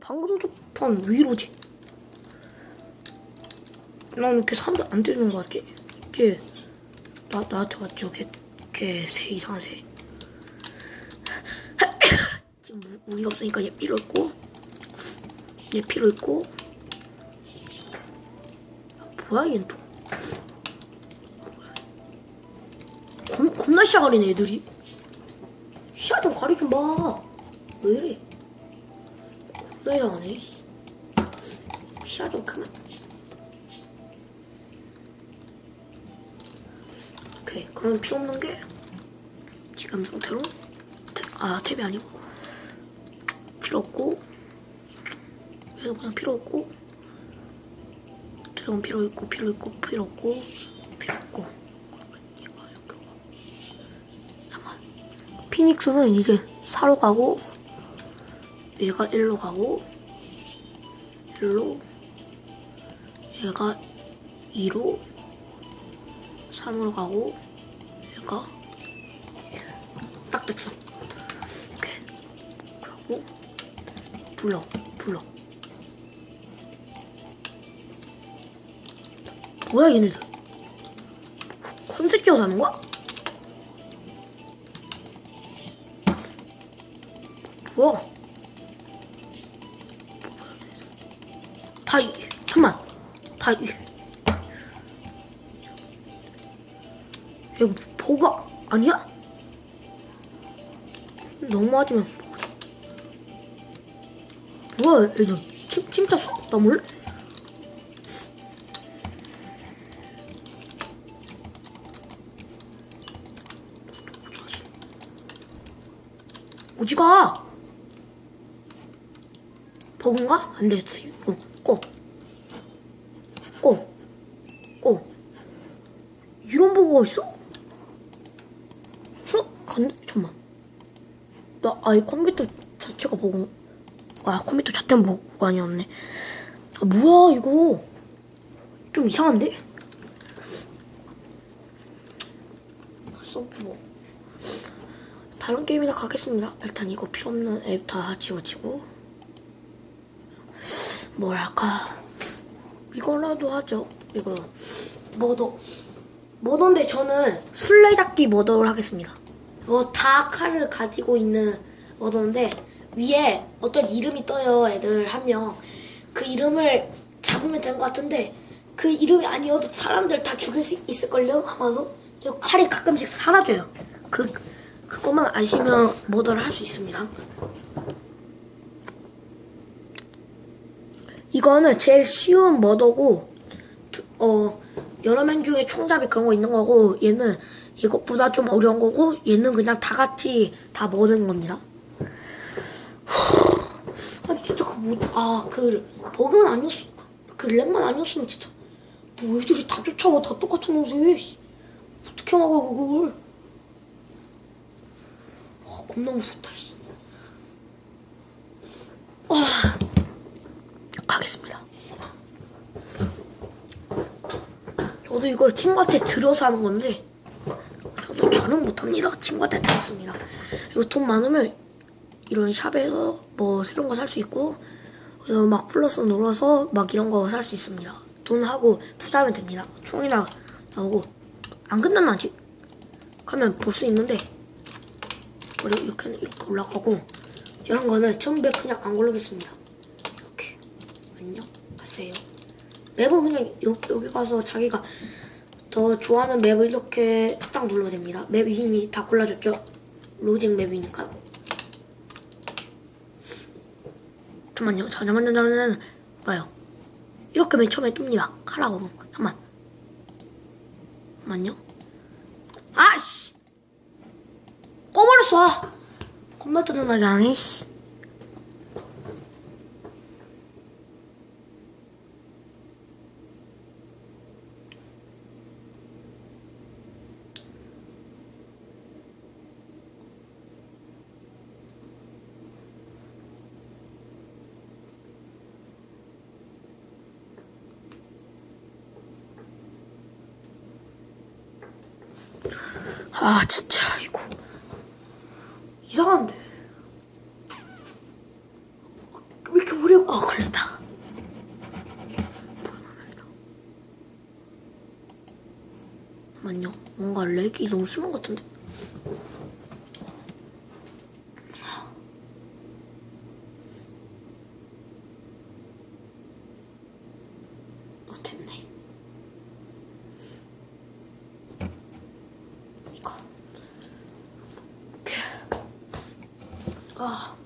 방금 접한 왜 이러지? 난 이렇게 사람들 안 되는 거 같지? 이게 나, 나한테 왔죠? 걔, 걔새 이상한 새 지금 무, 무기가 없으니까 얘 필요 있고 얘 필요 있고 뭐야 얘는 또 겁, 겁나 시야가리네 애들이 시야 좀 가리 좀봐왜 이래 겁나 이상하네 시야 좀 그만. 오케이 그럼 필요 없는 게 지금 상태로. 탭- 아 탭이 아니고. 필요 없고. 얘도 그냥 필요 없고. 드래곤 필요 있고 필요 있고 필요 없고 필요 없고. 피닉스는 이제 4로 가고 얘가 1로 가고 1로 얘가 2로 3으로 가고 얘가 딱 됐어. 오케이 그리고 불러 불러. 뭐야 얘네들? 컨셉 끼워서 하는 거야? 뭐야 다이 잠만 다이 이거 버거 아니야? 너무 맞으면 뭐야 애들 침, 침 찼어? 나 몰래? 오지가 버그인가? 안 되겠어 이거 꺼 꺼. 꺼. 이런 버그가 있어? 쑥 간, 잠만. 나 아예 컴퓨터 자체가 버그. 아 컴퓨터 자체는 버그가 아니었네. 아 뭐야 이거? 좀 이상한데? 서브. 다른 게임이나 가겠습니다. 일단 이거 필요 없는 앱 다 지워지고. 뭘 할까? 이거라도 하죠. 이거 머더. 머더인데 저는 술래잡기 머더를 하겠습니다. 이거 다 칼을 가지고 있는 머더인데 위에 어떤 이름이 떠요. 애들 한 명. 그 이름을 잡으면 된것 같은데 그 이름이 아니어도 사람들 다 죽일 수 있을걸요? 하면서 저 칼이 가끔씩 사라져요. 그 그것만 아시면 머더를 할 수 있습니다. 이거는 제일 쉬운 머더고 두- 어 여러 명 중에 총잡이 그런 거 있는 거고 얘는 이것보다 좀 어려운 거고 얘는 그냥 다 같이 다 먹는 겁니다. 아 진짜 그뭐아그 버그만 아니었어 그 렉만 아니었으면 진짜 뭐 애들이 다 쫓아와 다 똑같은 옷에 씨. 어떻게 막아 그걸 아 겁나 무섭다 씨. 와 가겠습니다. 저도 이걸 친구한테 들어서 하는 건데 저도 잘은 못합니다. 친구한테 들었습니다. 이거 돈 많으면 이런 샵에서 뭐 새로운 거 살 수 있고 그래서 막 플러스 눌러서 막 이런 거 살 수 있습니다. 돈하고 투자하면 됩니다. 총이나 나오고 안 끝났나 아직? 가면 볼 수 있는데 그리고 이렇게 이렇게 올라가고 이런 거는 처음에 그냥 안 고르겠습니다. 이렇게 안녕 하세요. 맵은 그냥 여, 여기 가서 자기가 더 좋아하는 맵을 이렇게 딱 눌러면 됩니다. 맵 이미 다 골라줬죠? 로딩 맵이니까. 잠깐만요. 잠깐만요. 잠깐만요. 봐요. 이렇게 맨 처음에 뜹니다. 가라고. 잠깐만. 잠깐만요. 아씨! 꺼버렸어! 아. 겁나 짜증나게 하네, 씨. 아, 진짜, 이거. 이상한데. 왜 이렇게 오래 어 걸렸다. 잠깐만요. 뭔가 렉이 너무 심한 것 같은데. 못했네. 이거. 오케이. 아.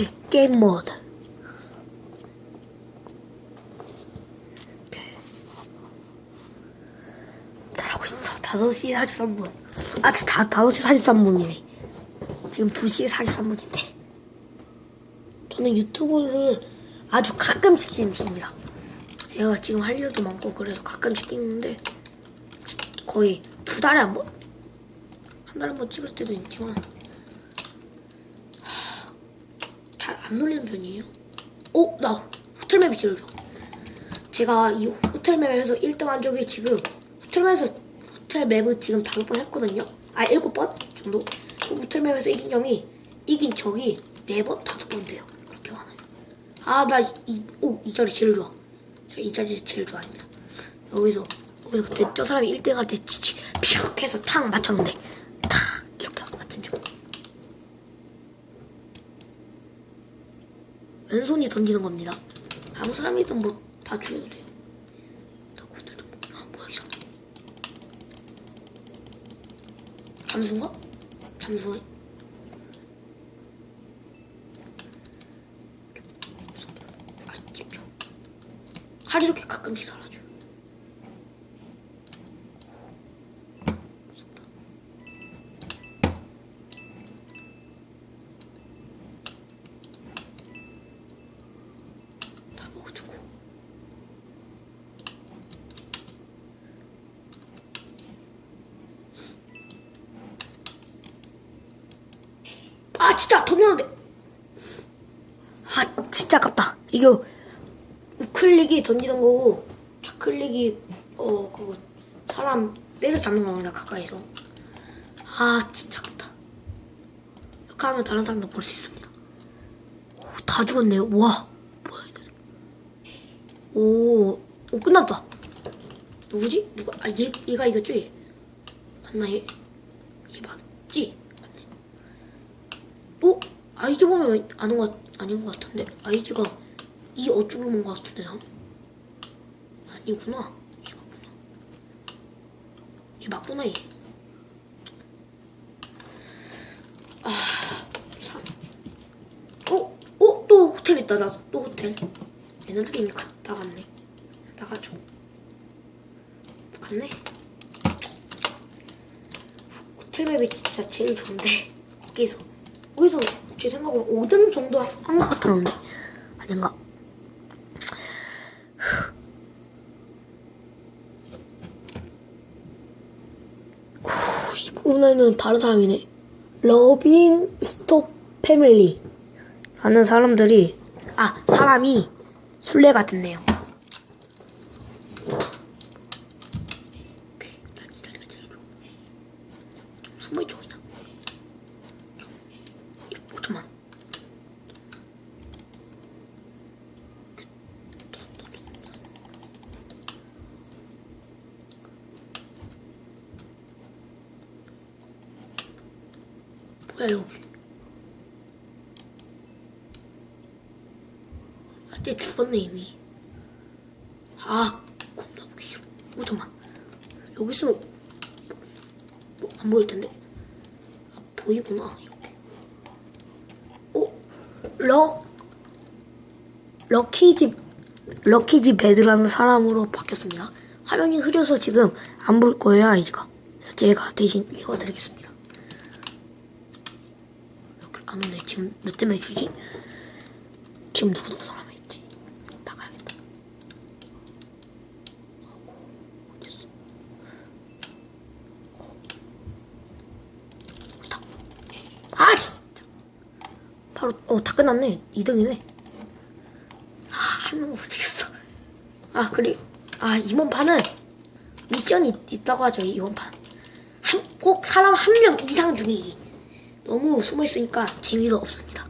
오케이, 게임 모드. 오케이. 잘하고 있어. 5시 43분. 아, 다, 5시 43분이네. 지금 2시 43분인데. 저는 유튜브를 아주 가끔씩 찍습니다. 제가 지금 할 일도 많고 그래서 가끔씩 찍는데 지- 거의 두 달에 한 번? 한 달에 한 번 찍을 때도 있지만 잘 안 놀리는 편이에요. 어? 나 호텔맵이 좋아. 제가 이 호텔맵에서 1등 한 적이 지금 호텔맵에서 호텔맵을 지금 다섯 번 했거든요. 아 일곱 번 정도. 그 호텔맵에서 이긴 점이 이긴 적이 네 번, 다섯 번 돼요. 그렇게 많아요. 아 나 이 오 이 자리 제일 좋아. 저이 자리 제일 좋아합니다. 여기서 여기서 그때 저 사람이 1등 할 때 지치 피룩 해서 탁 맞췄는데 탁 이렇게 맞춘 적. 왼손이 던지는 겁니다. 아무 사람이든 뭐 다 죽여도 돼요. 자, 그대로. 아, 뭐야, 이상해. 잠수인가? 잠수해? 아. 칼이 이렇게 가끔씩 사라 아 진짜 돈이었는데. 아 진짜 아깝다. 이거 우클릭이 던지는 거고 좌클릭이 어 그거 사람 때려잡는 겁니다 가까이서. 아 진짜 아깝다. 이렇게 하면 다른 사람도 볼 수 있습니다. 오, 다 죽었네요. 와 뭐야 이거. 오, 오 끝났다. 누구지? 누가? 아, 얘, 얘가 이겼지? 맞나, 얘? 얘 맞지? 어? 아이디 보면 아는 것, 아닌 것 같은데? 아이디가 이 어쭈로 온것 같은데, 난? 아니구나. 얘 맞구나. 얘 맞구나, 얘. 아, 참. 어? 어? 또 호텔 있다, 나 또 호텔. 얘네들 이미 가, 나갔네. 나가죠. 갔네. 호텔맵이 진짜 제일 좋은데 거기서 거기서 제 생각으로 5등 정도 한 것 같았는데 아닌가? 후, 이번에는 다른 사람이네. 러빙 스톱 패밀리 하는 사람들이 아 사람이 술래 같은데요. 오케이, 난이 다리가 제일 좋아. 좀 숨어 있죠 그냥. 좀 이렇게, 어, 잠만. 뭐야 여기? 아쟤 죽었네 이미. 아 겁나 싫어. 어 잠만. 여기 있으면 뭐, 안 보일 텐데. 아, 보이구나 이렇게. 어? 럭 럭키집 럭키집 베드라는 사람으로 바뀌었습니다. 화면이 흐려서 지금 안 볼 거예요 아이디가. 그래서 제가 대신 읽어드리겠습니다. 안 오네. 지금 몇 대 몇이지? 지금 누구 누구 사람이 있지? 나가야겠다. 아이고, 어딨어? 다. 아 진짜. 바로 어다 끝났네. 2등이네. 아, 한명 못이겠어. 아 그리 아 이번 판은 미션이 있- 있다고 하죠 이번 판. 한꼭꼭 사람 한 명 이상 죽이기. 너무 숨어 있으니까 재미가 없습니다.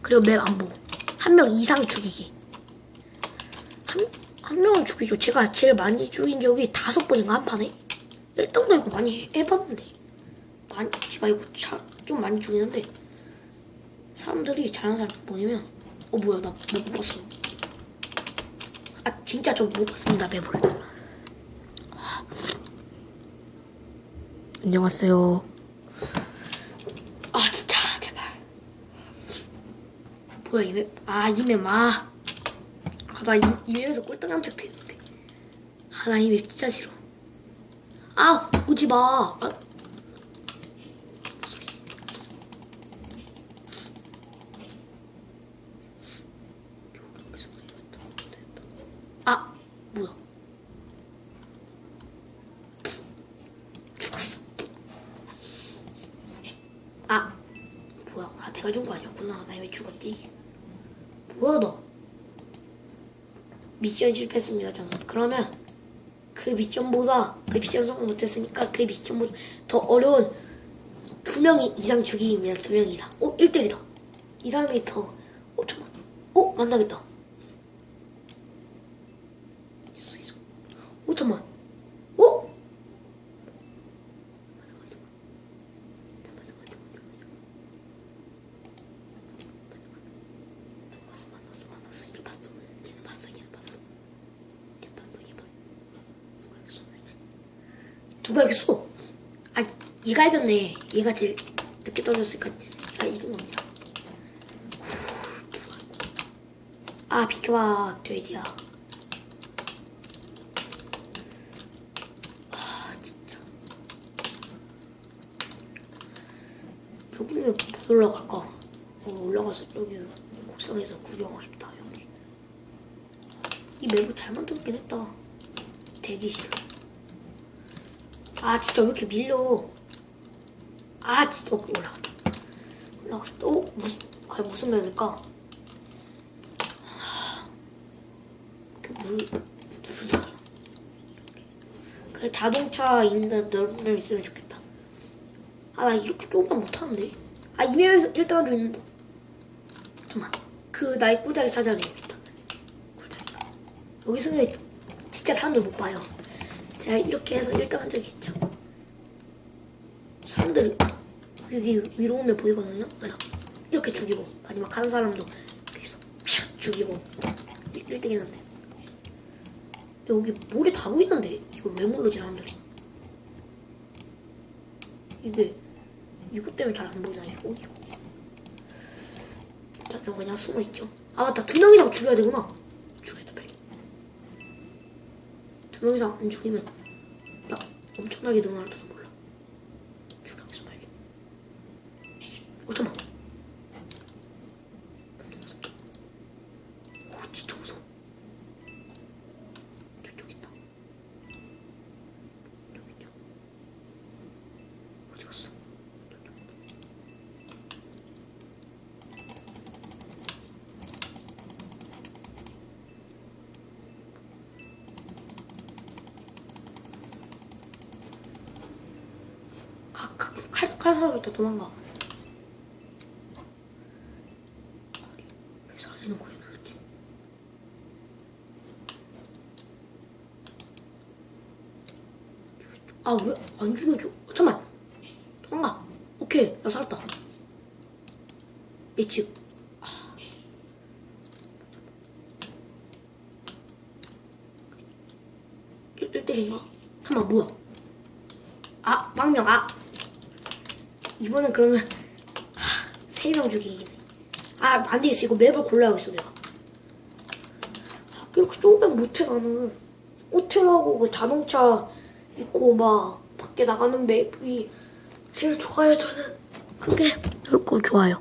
그리고 맵 안 보고 한 명 이상 죽이기. 한, 한 명은 죽이죠. 제가 제일 많이 죽인 적이 다섯 번인가 한 판에. 1등도 이거 많이 해- 해봤는데. 많이, 제가 이거 자, 좀 많이 죽이는데. 사람들이 잘하는 사람 보이면, 어, 뭐야, 나 못 봤어. 아, 진짜 저 못 봤습니다, 맵을. 안녕하세요. 아, 진짜, 제발. 뭐야, 이 맵. 아, 이 맵, 아. 아, 나 이, 이 맵에서 꼴등한 적도 있는데. 아, 나 이맵 진짜 싫어. 아, 오지 마. 아. 아, 뭐야. 아, 뭐야. 아, 내가 준 거 아니었구나. 나 왜 죽었지? 뭐야, 너. 미션 실패했습니다, 저는. 그러면 그 미션보다 그 미션 성공 못했으니까 그 미션보다 더 어려운 두 명 이상 죽이기입니다. 두 명 이상. 어, 1대1이다. 이 사람이 더, 어, 잠깐만. 어, 만나겠다. 있어, 있어. 어, 잠깐만. 어? 만났어, 만났어, 만났어. 얘 봤어. 얘는 봤어, 얘는 봤어. 얘 봤어, 얘 봤어. 이겼어? 아, 얘가 이겼네. 얘가 제일 늦게 떨어졌으니까 얘가 이긴 겁니다. 아, 비켜봐, 돼지야. 아, 진짜. 여기는 못 올라갈까? 어, 올라가서 여기 옥상에서 구경하고 싶다, 여기. 이 맵을 잘 만들긴 했다. 대기실. 아 진짜 왜 이렇게 밀려? 아 진짜 어, 올라갔다. 올라갔다 어? 무슨, 과연 무슨 맵일까? 그 물, 물이야 그 자동차 있는 넓은 맵 있으면 좋겠다. 아 나 이렇게 조금만 못하는데? 아이 맵에서 1등한 적 있는데. 잠깐만. 그 나의 꿀자리 찾아야 되겠다. 꿀자리. 여기서는 진짜 사람들 못 봐요 제가 이렇게 해서 1등 한 적이 있죠. 사람들이 여기 위로 오면 보이거든요. 내가 이렇게 죽이고 마지막 한 사람도 여기서 촥 죽이고 1등 했는데 여기 모래 다 보이는데 이걸 왜 모르지 사람들이 이게 이것 때문에 잘 안 보이나 이거 이거 자, 저 그냥 숨어 있죠. 아 맞다 두 명 이상 죽여야 되구나. 두 명 이상 안 죽이면 나 엄청나게 늘어날지도 몰라. 죽여야겠어 빨리. 어 잠깐. 오 진짜 무서워. 저쪽 있다. 저기 있냐? 어디 갔어? 저쪽 있다. 가, 가, 칼, 칼 사람부터 도망가. 왜 살리는 거야, 도대체? 아, 왜 안 죽여줘? 잠깐만. 도망가. 오케이, 나 살았다. 예측. 아. 일 1대1인가? 잠깐만, 뭐야? 아, 망명, 아. 이번엔 그러면, 세명 죽이기네. 아, 안 되겠어. 이거 맵을 골라야겠어, 내가. 아, 그렇게 조금 못해, 나는. 호텔하고 그 자동차 있고, 막, 밖에 나가는 맵이 제일 좋아요, 저는. 그게 넓고 좋아요.